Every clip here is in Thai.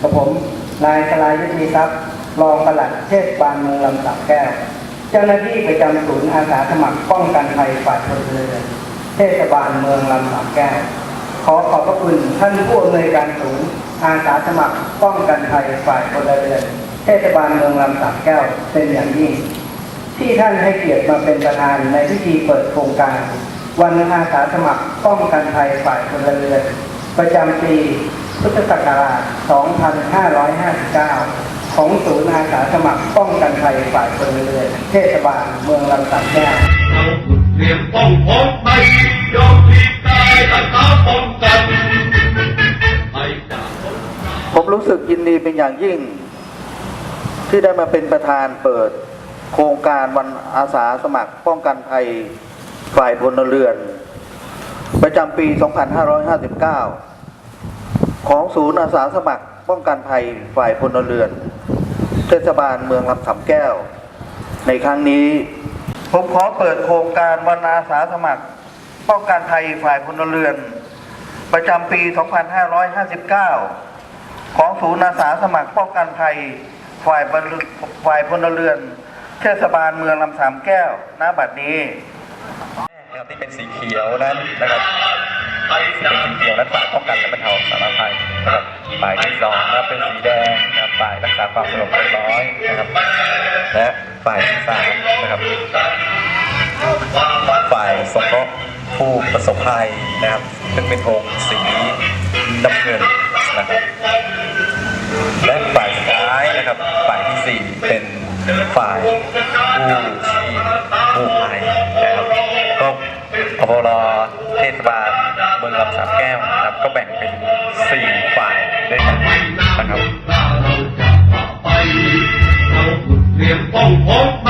กับผมนายสลายยุทธีทรัพย์รองปลัดเทศบาลเมืองลำสักแก้ว เจ้าหน้าที่ประจำศูนย์อาสาสมัครป้องกันภัยฝ่ายพลเรือนเทศบาลเมืองลำสักแก้ว ขอขอบพระคุณท่านผู้อำนวยการศูนย์อาสาสมัครป้องกันภัยฝ่ายพลเรือนเทศบาลเมืองลำสักแก้วเป็นอย่างยิ่งที่ท่านให้เกียรติมาเป็นประธานในพิธีเปิดโครงการ วันอาสาสมัครป้องกันภัยฝ่ายพลเรือนประจำปี พุทธศักราช 2559 ของศูนย์อาสาสมัครป้องกันภัยฝ่ายพลเรือนเทศบาลเมืองลำสักแก้วเราฝึกเตรียมป้องพบไม่ยอมพลีกกายรักษาป้องกันผมรู้สึกยินดีเป็นอย่างยิ่ง ที่ได้มาเป็นประธานเปิด โครงการวันอาสาสมัครป้องกันภัยฝ่ายพลเรือน ประจำปี 2559 ของศูนย์อาสาสมัครป้องกันภัยฝ่ายพลเรือน เทศบาลเมืองลำสำแก้ว ในครั้งนี้ ผมขอเปิดโครงการวันอาสาสมัคร ป้องกันภัยฝ่ายพลเรือน ประจำปี 2559 ของศูนย์อาสาสมัครป้องกันภัยฝ่ายฝ่ายพลเรือน เทศบาลเมืองลำสามแก้วณบัดนี้ที่เป็นสีเขียวนั้นนะครับที่เป็นสีเขียวนั้นฝ่ายป้องกันและบรรเทา ฝ่ายที่สองนะครับเป็นสีแดงนะครับฝ่ายรักษาความสงบเรียบร้อยนะครับและฝ่ายที่สามนะครับฝ่ายสงเคราะห์ผู้ประสบภัยนะครับซึ่งเป็นธงสีน้ำเงินนะครับและฝ่ายสุดท้ายนะครับฝ่ายที่สี่เป็นฝ่ายผู้ชีพผู้ภัยนะครับก็อพรเทศบาลเมืองลำสามแก้วนะครับก็แบ่งเป็น สี่ฝ่ายด้วยกันนะครับ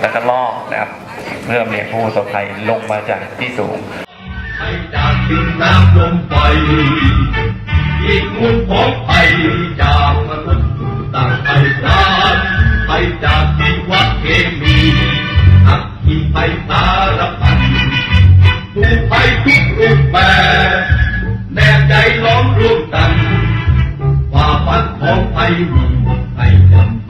แล้วก็ลอกนะครับเริ่อเรียงผู้ประสบภัยลงมาจากที่สูงใจากดินน้ำลมไฟอีกมุ่งขอไปจากมนุษย์ต่างไปสานไปจากที่วัดเคมีอักขีไปสารพันถูกไปทุกรูปแบบแน่ใจล้อมรวมกันฝ่าฟันของไทยมีไทจำ